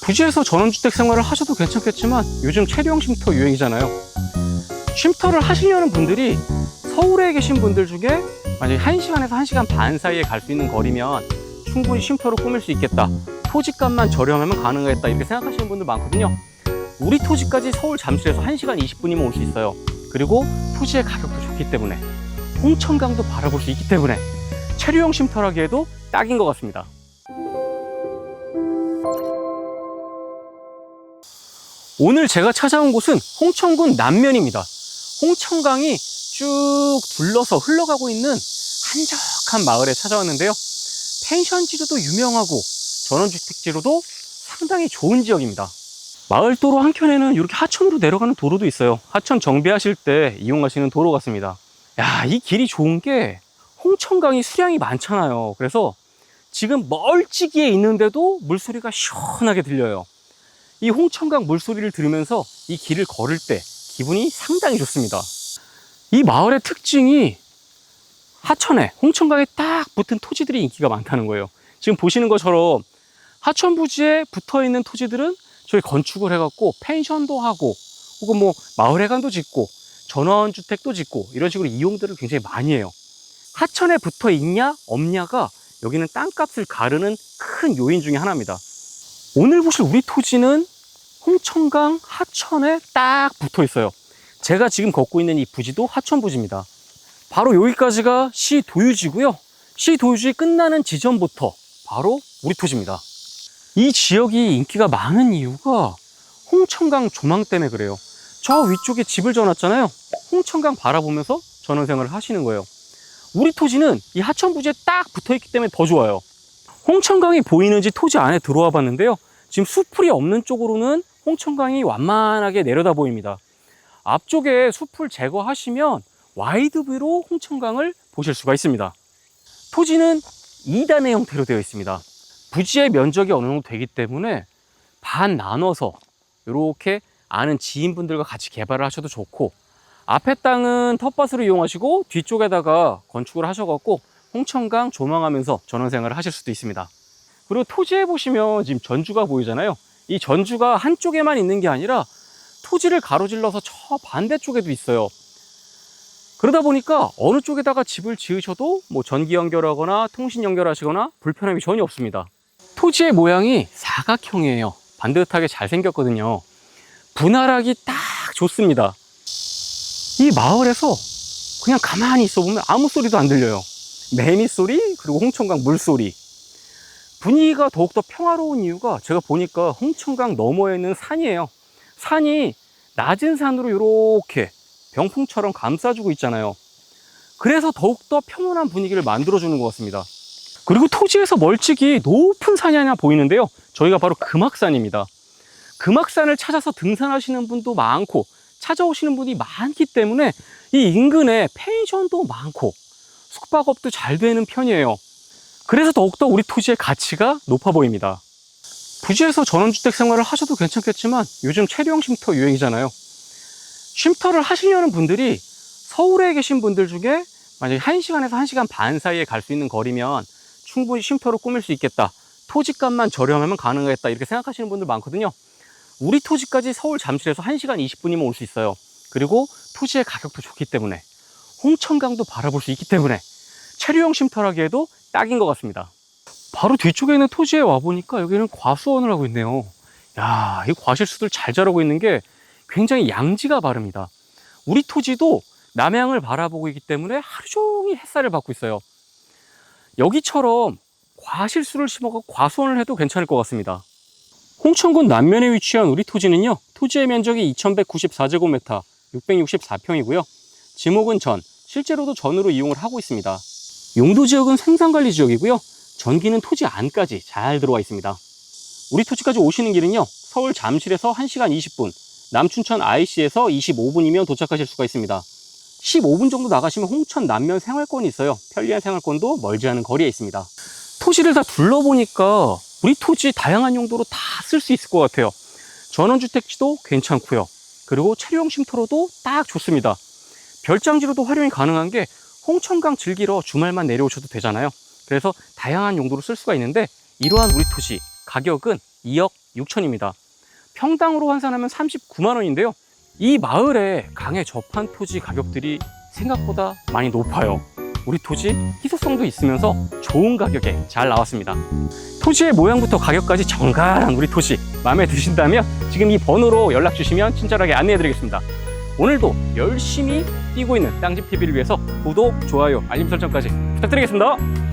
부지에서 전원주택 생활을 하셔도 괜찮겠지만 요즘 체류형 쉼터 유행이잖아요. 쉼터를 하시려는 분들이 서울에 계신 분들 중에 만약에 1시간에서 1시간 반 사이에 갈 수 있는 거리면 충분히 쉼터로 꾸밀 수 있겠다. 토지값만 저렴하면 가능하겠다. 이렇게 생각하시는 분들 많거든요. 우리 토지까지 서울 잠실에서 1시간 20분이면 올 수 있어요. 그리고 토지의 가격도 좋기 때문에 홍천강도 바라볼 수 있기 때문에 체류형 쉼터라기에도 딱인 것 같습니다. 오늘 제가 찾아온 곳은 홍천군 남면입니다. 홍천강이 쭉 둘러서 흘러가고 있는 한적한 마을에 찾아왔는데요. 펜션지로도 유명하고 전원주택지로도 상당히 좋은 지역입니다. 마을 도로 한켠에는 이렇게 하천으로 내려가는 도로도 있어요. 하천 정비하실 때 이용하시는 도로 같습니다. 야, 이 길이 좋은 게 홍천강이 수량이 많잖아요. 그래서 지금 멀찍이에 있는데도 물소리가 시원하게 들려요. 이 홍천강 물소리를 들으면서 이 길을 걸을 때 기분이 상당히 좋습니다. 이 마을의 특징이 하천에 홍천강에 딱 붙은 토지들이 인기가 많다는 거예요. 지금 보시는 것처럼 하천 부지에 붙어 있는 토지들은 저희 건축을 해갖고 펜션도 하고 혹은 뭐 마을회관도 짓고 전원주택도 짓고 이런 식으로 이용들을 굉장히 많이 해요. 하천에 붙어 있냐 없냐가 여기는 땅값을 가르는 큰 요인 중에 하나입니다. 오늘 보실 우리 토지는 홍천강 하천에 딱 붙어 있어요. 제가 지금 걷고 있는 이 부지도 하천 부지입니다. 바로 여기까지가 시 도유지고요. 시 도유지 끝나는 지점부터 바로 우리 토지입니다. 이 지역이 인기가 많은 이유가 홍천강 조망 때문에 그래요. 저 위쪽에 집을 지어놨잖아요. 홍천강 바라보면서 전원생활을 하시는 거예요. 우리 토지는 이 하천 부지에 딱 붙어 있기 때문에 더 좋아요. 홍천강이 보이는지 토지 안에 들어와 봤는데요. 지금 수풀이 없는 쪽으로는 홍천강이 완만하게 내려다 보입니다. 앞쪽에 숲을 제거하시면 와이드 뷰로 홍천강을 보실 수가 있습니다. 토지는 2단의 형태로 되어 있습니다. 부지의 면적이 어느 정도 되기 때문에 반 나눠서 이렇게 아는 지인분들과 같이 개발을 하셔도 좋고 앞에 땅은 텃밭으로 이용하시고 뒤쪽에다가 건축을 하셔갖고 홍천강 조망하면서 전원생활을 하실 수도 있습니다. 그리고 토지에 보시면 지금 전주가 보이잖아요. 이 전주가 한쪽에만 있는 게 아니라 토지를 가로질러서 저 반대쪽에도 있어요. 그러다 보니까 어느 쪽에다가 집을 지으셔도 뭐 전기 연결하거나 통신 연결하시거나 불편함이 전혀 없습니다. 토지의 모양이 사각형이에요. 반듯하게 잘 생겼거든요. 분할하기 딱 좋습니다. 이 마을에서 그냥 가만히 있어 보면 아무 소리도 안 들려요. 매미 소리, 그리고 홍천강 물 소리. 분위기가 더욱더 평화로운 이유가 제가 보니까 홍천강 너머에 있는 산이에요. 산이 낮은 산으로 이렇게 병풍처럼 감싸주고 있잖아요. 그래서 더욱더 평온한 분위기를 만들어주는 것 같습니다. 그리고 토지에서 멀찍이 높은 산이 하나 보이는데요. 저희가 바로 금악산입니다. 금악산을 찾아서 등산하시는 분도 많고 찾아오시는 분이 많기 때문에 이 인근에 펜션도 많고 숙박업도 잘 되는 편이에요. 그래서 더욱더 우리 토지의 가치가 높아 보입니다. 부지에서 전원주택 생활을 하셔도 괜찮겠지만 요즘 체류형 쉼터 유행이잖아요. 쉼터를 하시려는 분들이 서울에 계신 분들 중에 만약에 1시간에서 1시간 반 사이에 갈 수 있는 거리면 충분히 쉼터로 꾸밀 수 있겠다. 토지값만 저렴하면 가능하겠다. 이렇게 생각하시는 분들 많거든요. 우리 토지까지 서울 잠실에서 1시간 20분이면 올 수 있어요. 그리고 토지의 가격도 좋기 때문에 홍천강도 바라볼 수 있기 때문에 체류형 쉼터라기에도 딱인 것 같습니다. 바로 뒤쪽에 있는 토지에 와보니까 여기는 과수원을 하고 있네요. 야, 이 과실수들 잘 자라고 있는 게 굉장히 양지가 바릅니다. 우리 토지도 남양을 바라보고 있기 때문에 하루 종일 햇살을 받고 있어요. 여기처럼 과실수를 심어서 과수원을 해도 괜찮을 것 같습니다. 홍천군 남면에 위치한 우리 토지는요, 토지의 면적이 2194제곱미터, 664평이고요. 지목은 전, 실제로도 전으로 이용을 하고 있습니다. 용도 지역은 생산관리 지역이고요. 전기는 토지 안까지 잘 들어와 있습니다. 우리 토지까지 오시는 길은요, 서울 잠실에서 1시간 20분, 남춘천 IC에서 25분이면 도착하실 수가 있습니다. 15분 정도 나가시면 홍천 남면 생활권이 있어요. 편리한 생활권도 멀지 않은 거리에 있습니다. 토지를 다 둘러보니까 우리 토지 다양한 용도로 다 쓸 수 있을 것 같아요. 전원주택지도 괜찮고요. 그리고 체류형 쉼터로도 딱 좋습니다. 별장지로도 활용이 가능한 게 홍천강 즐기러 주말만 내려오셔도 되잖아요. 그래서 다양한 용도로 쓸 수가 있는데 이러한 우리 토지 가격은 2억 6천입니다. 평당으로 환산하면 39만 원인데요. 이 마을에 강에 접한 토지 가격들이 생각보다 많이 높아요. 우리 토지 희소성도 있으면서 좋은 가격에 잘 나왔습니다. 토지의 모양부터 가격까지 정갈한 우리 토지 마음에 드신다면 지금 이 번호로 연락 주시면 친절하게 안내해 드리겠습니다. 오늘도 열심히 뛰고 있는 땅집 TV를 위해서 구독, 좋아요, 알림 설정까지 부탁드리겠습니다.